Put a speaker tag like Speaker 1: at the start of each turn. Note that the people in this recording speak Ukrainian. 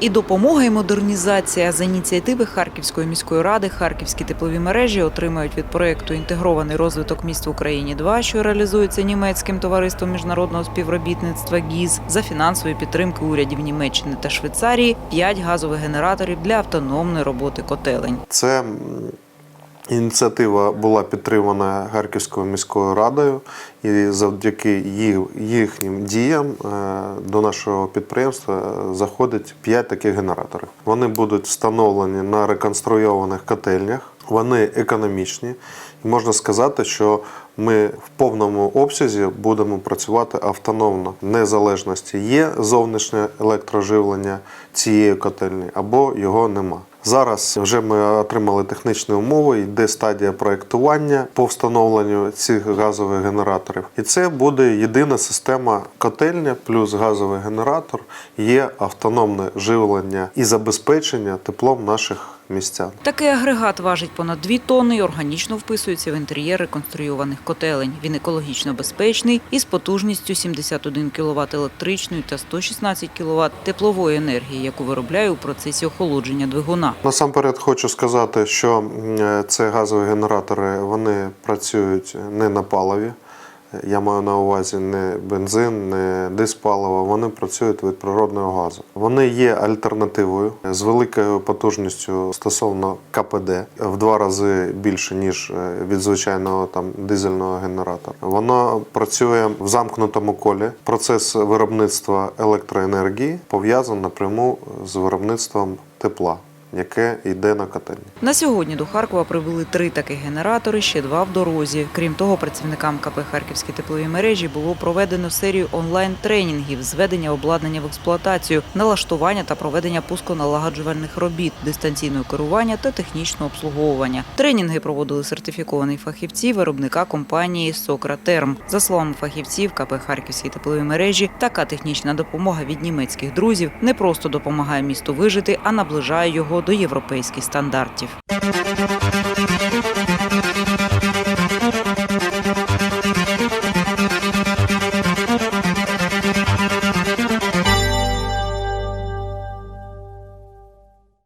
Speaker 1: І допомога і модернізація за ініціативи Харківської міської ради Харківські теплові мережі отримають від проекту Інтегрований розвиток міст в Україні 2 що реалізується німецьким товариством міжнародного співробітництва ГІЗ за фінансової підтримки урядів Німеччини та Швейцарії 5 газових генераторів для автономної роботи котелень.
Speaker 2: Це ініціатива була підтримана Харківською міською радою, і завдяки їх- їхнім діям е, до нашого підприємства заходить 5 таких генераторів. Вони будуть встановлені на реконструйованих котельнях. Вони економічні, і можна сказати, що ми в повному обсязі будемо працювати автономно, незалежності є зовнішнє електроживлення цієї котельні або його нема. Зараз вже ми отримали технічні умови, йде стадія проєктування по встановленню цих газових генераторів. І це буде єдина система котельня плюс газовий генератор, є автономне живлення і забезпечення теплом наших містян.
Speaker 1: Такий агрегат важить понад 2 тонни і органічно вписується в інтер'єр реконструйованих котелень. Він екологічно безпечний із потужністю 71 кВт електричної та 116 кВт теплової енергії, яку виробляє у процесі охолодження двигуна.
Speaker 2: Насамперед хочу сказати, що це газові генератори вони працюють не на паливі. Я маю на увазі не бензин, не диспаливо, вони працюють від природного газу. Вони є альтернативою з великою потужністю стосовно КПД в два рази більше ніж е, від звичайного там дизельного генератора. Воно працює в замкнутому колі. Процес виробництва електроенергії пов'язаний напряму з виробництвом тепла яке йде на котельні.
Speaker 1: На сьогодні до Харкова прибули три таких генератори, ще два в дорозі. Крім того, працівникам КП Харківські теплові мережі було проведено серію онлайн-тренінгів, зведення обладнання в експлуатацію, налаштування та проведення пусконалагоджувальних робіт, дистанційного керування та технічного обслуговування. Тренінги проводили сертифіковані фахівці виробника компанії Сократерм. За словами фахівців КП Харківські теплові мережі, така технічна допомога від німецьких друзів не просто допомагає місту вижити, а наближає його до європейських стандартів.